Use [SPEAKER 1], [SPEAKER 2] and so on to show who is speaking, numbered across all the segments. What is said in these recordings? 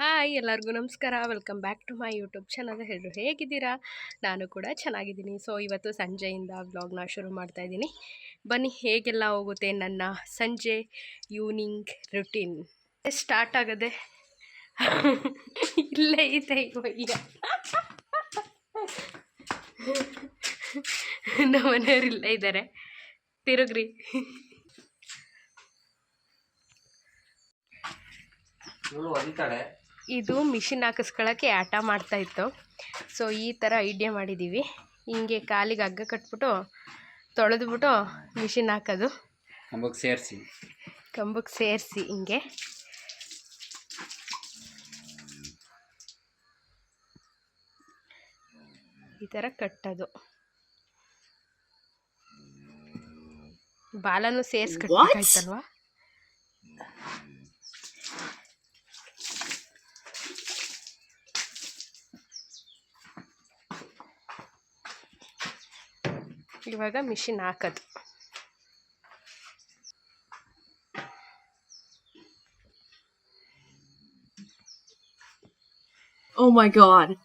[SPEAKER 1] Hi ಎಲ್ಲರಿಗೂ ನಮಸ್ಕಾರ. Welcome back to my YouTube channel. ಹೇಳಿದ್ರು ಹೇಗಿದ್ದೀರಾ? ನಾನು ಕೂಡ ಚೆನ್ನಾಗಿದ್ದೀನಿ. ಸೊ, ಇವತ್ತು ಸಂಜೆಯಿಂದ ವ್ಲಾಗ್ನ ಶುರು ಮಾಡ್ತಾ ಇದ್ದೀನಿ. ಬನ್ನಿ, ಹೇಗೆಲ್ಲ ಹೋಗುತ್ತೆ ನನ್ನ ಸಂಜೆ ಈವ್ನಿಂಗ್ ರುಟೀನ್ ಸ್ಟಾರ್ಟ್ ಆಗದೆ? ಇಲ್ಲೇ ಇದೆ ಈಗ ನಮ್ಮ ಮನೆಯವ್ರು ಇಲ್ಲೇ ಇದ್ದಾರೆ. ತಿರುಗ್ರಿ.
[SPEAKER 2] ಒದಿತಾಳೆ
[SPEAKER 1] ಇದು ಮಿಷಿನ್ ಹಾಕಿಸ್ಕೊಳ್ಳೋಕ್ಕೆ ಆಟ ಮಾಡ್ತಾ ಇತ್ತು. ಸೊ ಈ ಥರ ಐಡಿಯಾ ಮಾಡಿದ್ದೀವಿ ಹಿಂಗೆ ಕಾಲಿಗೆ ಹಗ್ಗ ಕಟ್ಬಿಟ್ಟು ತೊಳೆದ್ಬಿಟ್ಟು ಮಿಷಿನ್ ಹಾಕೋದು.
[SPEAKER 2] ಕಂಬಕ್ಕೆ ಸೇರಿಸಿ.
[SPEAKER 1] ಕಂಬಕ್ಕೆ ಸೇರಿಸಿ ಹಿಂಗೆ. ಈ ಥರ ಕಟ್ಟೋದು. ಬಾಲನೂ ಸೇರಿಸಿ ಇವಾಗ ಮಿಷಿನ್ ಹಾಕೋದು
[SPEAKER 3] Oh my god.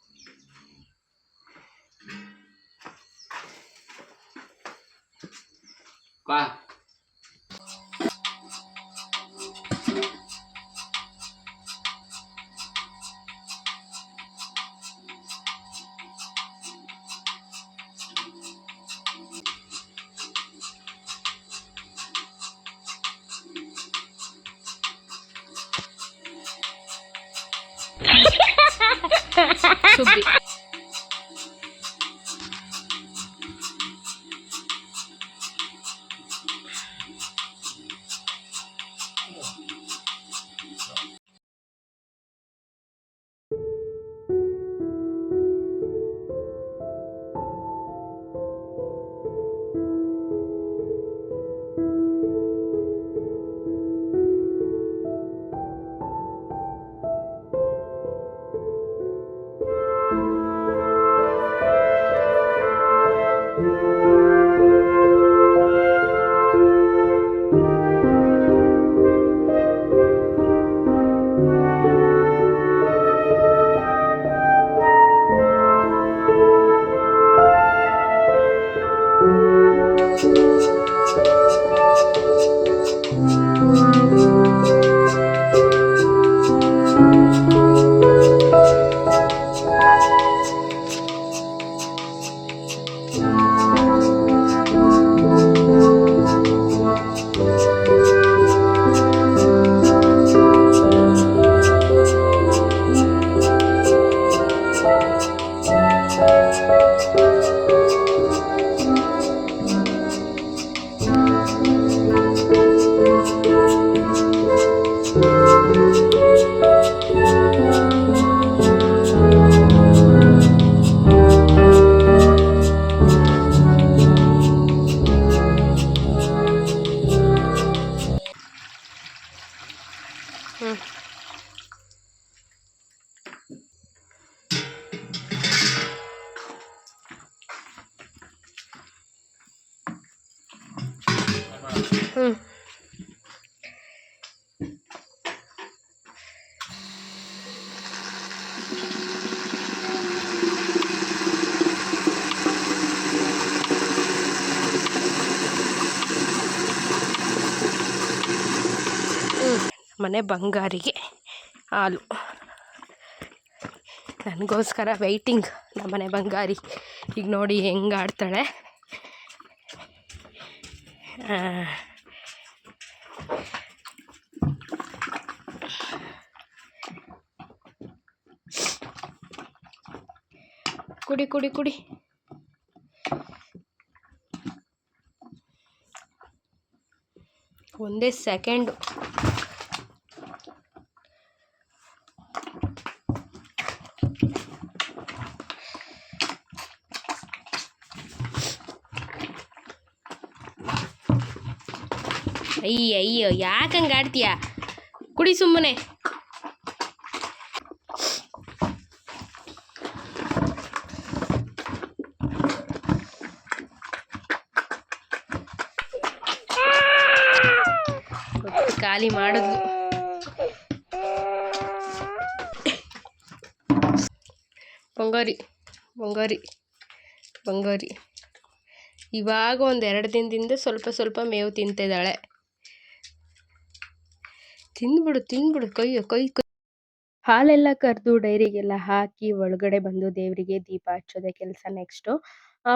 [SPEAKER 1] ಸುಬ್ಬಿ ಹ್ಞೂ ಹ್ಞೂ ಮನೆ ಬಂಗಾರಿಗೆ ಹಾಲು. ನನಗೋಸ್ಕರ ವೆಯ್ಟಿಂಗ್ ನಮ್ಮನೆ ಬಂಗಾರಿ. ಈಗ ನೋಡಿ ಹೆಂಗೆ ಆಡ್ತಾಳೆ. ಕುಡಿ ಕುಡಿ ಕುಡಿ. ಒಂದೇ ಸೆಕೆಂಡು ಅಯ್ಯ ಅಯ್ಯೋ ಯಾಕಂಗೆ ಆಡ್ತೀಯ? ಕುಡಿ ಸುಮ್ಮನೆ. ಖಾಲಿ ಮಾಡಿದ್ಲು ಬಂಗೋರಿ ಬಂಗೋರಿ ಬಂಗೋರಿ. ಇವಾಗ ಒಂದು ಎರಡು ದಿನದಿಂದ ಸ್ವಲ್ಪ ಸ್ವಲ್ಪ ಮೇವು ತಿಂತಿದ್ದಾಳೆ. ತಿಂದ್ಬಿಡು ತಿಂದ್ಬಿಡು ಕೈ ಕೈ ಕೈ. ಹಾಲೆಲ್ಲ ಕರೆದು ಡೈರಿಗೆಲ್ಲ ಹಾಕಿ ಒಳಗಡೆ ಬಂದು ದೇವರಿಗೆ ದೀಪ ಹಚ್ಚೋದೆ ಕೆಲಸ ನೆಕ್ಸ್ಟು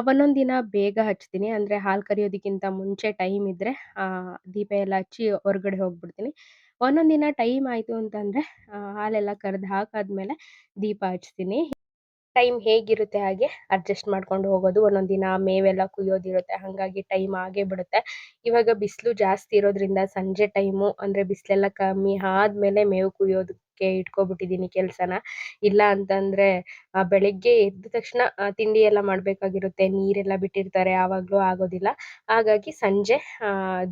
[SPEAKER 1] ಒಂದೊಂದು ದಿನ ಬೇಗ ಹಚ್ತೀನಿ. ಅಂದರೆ ಹಾಲು ಕರಿಯೋದಕ್ಕಿಂತ ಮುಂಚೆ ಟೈಮ್ ಇದ್ದರೆ ದೀಪ ಎಲ್ಲ ಹಚ್ಚಿ ಹೊರಗಡೆ ಹೋಗ್ಬಿಡ್ತೀನಿ. ಒಂದೊಂದು ದಿನ ಟೈಮ್ ಆಯಿತು ಅಂತಂದರೆ ಹಾಲೆಲ್ಲ ಕರೆದು ಹಾಕಾದ್ಮೇಲೆ ದೀಪ ಹಚ್ತೀನಿ. ಟೈಮ್ ಹೇಗಿರುತ್ತೆ ಹಾಗೆ ಅಡ್ಜಸ್ಟ್ ಮಾಡ್ಕೊಂಡು ಹೋಗೋದು, ಒಂದೊಂದು ದಿನ ಮೇವೆಲ್ಲ ಕುಯ್ಯೋದಿರುತ್ತೆ, ಹಾಗಾಗಿ ಟೈಮ್ ಆಗೇ ಬಿಡುತ್ತೆ. ಇವಾಗ ಬಿಸಿಲು ಜಾಸ್ತಿ ಇರೋದ್ರಿಂದ ಸಂಜೆ ಟೈಮು ಅಂದರೆ ಬಿಸಿಲೆಲ್ಲ ಕಮ್ಮಿ ಆದ್ಮೇಲೆ ಮೇವು ಕುಯ್ಯೋದಕ್ಕೆ ಇಟ್ಕೊಬಿಟ್ಟಿದ್ದೀನಿ ಕೆಲಸನ. ಇಲ್ಲ ಅಂತಂದ್ರೆ ಬೆಳಗ್ಗೆ ಎದ್ದ ತಕ್ಷಣ ತಿಂಡಿ ಎಲ್ಲ ಮಾಡಬೇಕಾಗಿರುತ್ತೆ. ನೀರೆಲ್ಲ ಬಿಟ್ಟಿರ್ತಾರೆ, ಆವಾಗಲೂ ಆಗೋದಿಲ್ಲ. ಹಾಗಾಗಿ ಸಂಜೆ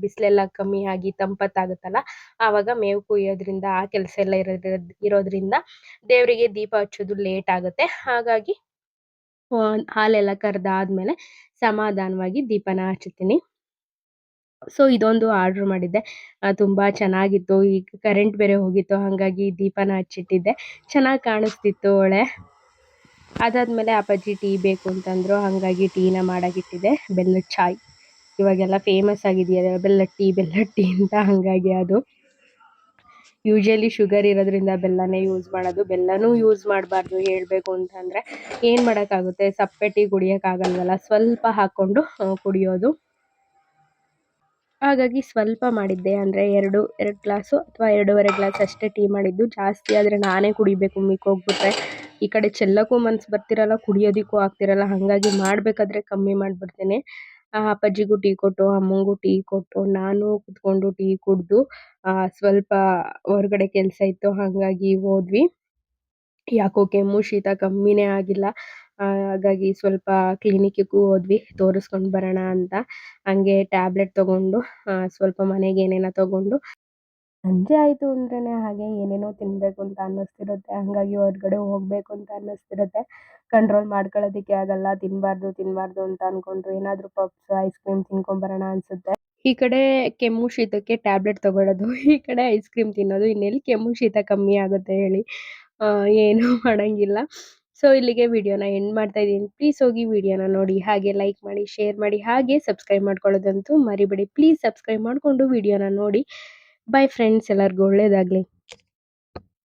[SPEAKER 1] ಬಿಸಿಲೆಲ್ಲ ಕಮ್ಮಿ ಆಗಿ ತಂಪತ್ತಾಗುತ್ತಲ್ಲ, ಆವಾಗ ಮೇವು ಕುಯ್ಯೋದ್ರಿಂದ, ಆ ಕೆಲಸ ಎಲ್ಲ ಇರೋದ್ರಿಂದ ಇರೋದ್ರಿಂದ ದೇವರಿಗೆ ದೀಪ ಹಚ್ಚೋದು ಲೇಟ್ ಆಗುತ್ತೆ. ಹಾಗಾಗಿ ಹಾಲೆಲ್ಲ ಕರೆದಾದ್ಮೇಲೆ ಸಮಾಧಾನವಾಗಿ ದೀಪನ ಹಚ್ಚುತ್ತೀನಿ. ಸೊ, ಇದೊಂದು ಆರ್ಡರ್ ಮಾಡಿದ್ದೆ. ತುಂಬ ಚೆನ್ನಾಗಿತ್ತು. ಈಗ ಕರೆಂಟ್ ಬೇರೆ ಹೋಗಿತ್ತು, ಹಾಗಾಗಿ ದೀಪನ ಹಚ್ಚಿಟ್ಟಿದ್ದೆ. ಚೆನ್ನಾಗಿ ಕಾಣಿಸ್ತಿತ್ತು ಒಳೆ ಅದಾದಮೇಲೆ ಅಪ್ಪಾಜಿ ಟೀ ಬೇಕು ಅಂತಂದರು, ಹಾಗಾಗಿ ಟೀನ ಮಾಡೋಕ್ಕಿಟ್ಟಿದ್ದೆ ಬೆಲ್ಲದ ಚಾಯ್. ಇವಾಗೆಲ್ಲ ಫೇಮಸ್ ಆಗಿದೆಯಲ್ಲ ಬೆಲ್ಲದ ಟೀ ಬೆಲ್ಲದ ಟೀ ಅಂತ ಹಾಗಾಗಿ ಅದು. ಯೂಶಲಿ ಶುಗರ್ ಇರೋದ್ರಿಂದ ಬೆಲ್ಲನೇ ಯೂಸ್ ಮಾಡೋದು. ಬೆಲ್ಲನೂ ಯೂಸ್ ಮಾಡಬಾರ್ದು, ಹೇಳಬೇಕು ಅಂತಂದರೆ. ಏನು ಮಾಡೋಕ್ಕಾಗುತ್ತೆ? ಸಪ್ಪೆ ಟೀ ಕುಡಿಯೋಕ್ಕಾಗಲ್ವಲ್ಲ? ಸ್ವಲ್ಪ ಹಾಕ್ಕೊಂಡು ಕುಡಿಯೋದು. ಹಾಗಾಗಿ ಸ್ವಲ್ಪ ಮಾಡಿದ್ದೆ ಅಂದರೆ ಎರಡು ಎರಡು ಗ್ಲಾಸು ಅಥವಾ ಎರಡೂವರೆ ಗ್ಲಾಸ್ ಅಷ್ಟೇ ಟೀ ಮಾಡಿದ್ದು. ಜಾಸ್ತಿ ಆದರೆ ನಾನೇ ಕುಡಿಬೇಕು ಮಿಕ್ಕೋಗ್ಬಿಟ್ರೆ ಈ ಕಡೆ ಚೆಲ್ಲಕ್ಕೂ ಮನ್ಸು ಬರ್ತಿರಲ್ಲ, ಕುಡಿಯೋದಕ್ಕೂ ಆಗ್ತಿರಲ್ಲ, ಹಾಗಾಗಿ ಮಾಡಬೇಕಾದ್ರೆ ಕಮ್ಮಿ ಮಾಡಿಬಿಡ್ತೀನಿ. ಅಪ್ಪಾಜಿಗೂ ಟೀ ಕೊಟ್ಟು, ಅಮ್ಮಂಗೂ ಟೀ ಕೊಟ್ಟು, ನಾನು ಕುತ್ಕೊಂಡು ಟೀ ಕುಡಿದು ಸ್ವಲ್ಪ ಹೊರಗಡೆ ಕೆಲಸ ಇತ್ತು, ಹಾಗಾಗಿ ಹೋದ್ವಿ. ಯಾಕೋ ಕೆಮ್ಮು, ಶೀತ ಕಮ್ಮಿನೇ ಆಗಿಲ್ಲ. ಹಾಗಾಗಿ ಸ್ವಲ್ಪ ಕ್ಲಿನಿಕ್ಕಿಗೂ ಹೋದ್ವಿ, ತೋರಿಸ್ಕೊಂಡು ಬರೋಣ ಅಂತ. ಹಂಗೆ ಟ್ಯಾಬ್ಲೆಟ್ ತೊಗೊಂಡು ಸ್ವಲ್ಪ ಮನೆಗೆ ಏನೇನೋ ತೊಗೊಂಡು. ಸಂಜೆ ಆಯಿತು ಅಂದ್ರೆ ಹಾಗೆ ಏನೇನೋ ತಿನ್ನಬೇಕು ಅಂತ ಅನ್ನಿಸ್ತಿರುತ್ತೆ. ಹಾಗಾಗಿ ಹೊರಗಡೆ ಹೋಗಬೇಕು ಅಂತ ಅನ್ನಿಸ್ತಿರುತ್ತೆ. ಕಂಟ್ರೋಲ್ ಮಾಡ್ಕೊಳ್ಳೋದಕ್ಕೆ ಆಗಲ್ಲ ತಿನ್ನಬಾರ್ದು ತಿನ್ನಬಾರ್ದು ಅಂತ ಅನ್ಕೊಂಡ್ರು. ಏನಾದರೂ ಪಪ್ಸ್ ಐಸ್ ಕ್ರೀಮ್ ತಿನ್ಕೊಂಬರೋಣ ಅನ್ಸುತ್ತೆ. ಈ ಕಡೆ ಕೆಮ್ಮು ಶೀತಕ್ಕೆ ಟ್ಯಾಬ್ಲೆಟ್ ತೊಗೊಳ್ಳೋದು ಈ ಕಡೆ ಐಸ್ ಕ್ರೀಮ್ ತಿನ್ನೋದು, ಇನ್ನೆಲ್ಲಿ ಕೆಮ್ಮು ಶೀತ ಕಮ್ಮಿ ಆಗುತ್ತೆ ಹೇಳಿ. ಏನೂ ಮಾಡೋಂಗಿಲ್ಲ. ಸೊ, ಇಲ್ಲಿಗೆ ವಿಡಿಯೋನ ಎಂಡ್ ಮಾಡ್ತಾ ಇದ್ದೀನಿ. ಪ್ಲೀಸ್ ಹೋಗಿ ವಿಡಿಯೋನ ನೋಡಿ, ಹಾಗೆ ಲೈಕ್ ಮಾಡಿ, ಶೇರ್ ಮಾಡಿ, ಹಾಗೆ ಸಬ್ಸ್ಕ್ರೈಬ್ ಮಾಡ್ಕೊಳ್ಳೋದಂತೂ ಮರಿಬೇಡಿ. ಪ್ಲೀಸ್ ಸಬ್ಸ್ಕ್ರೈಬ್ ಮಾಡಿಕೊಂಡು ವಿಡಿಯೋನ ನೋಡಿ. ಬೈ ಫ್ರೆಂಡ್ಸ್, ಎಲ್ಲರಿಗೂ ಒಳ್ಳೆಯದಾಗಲಿ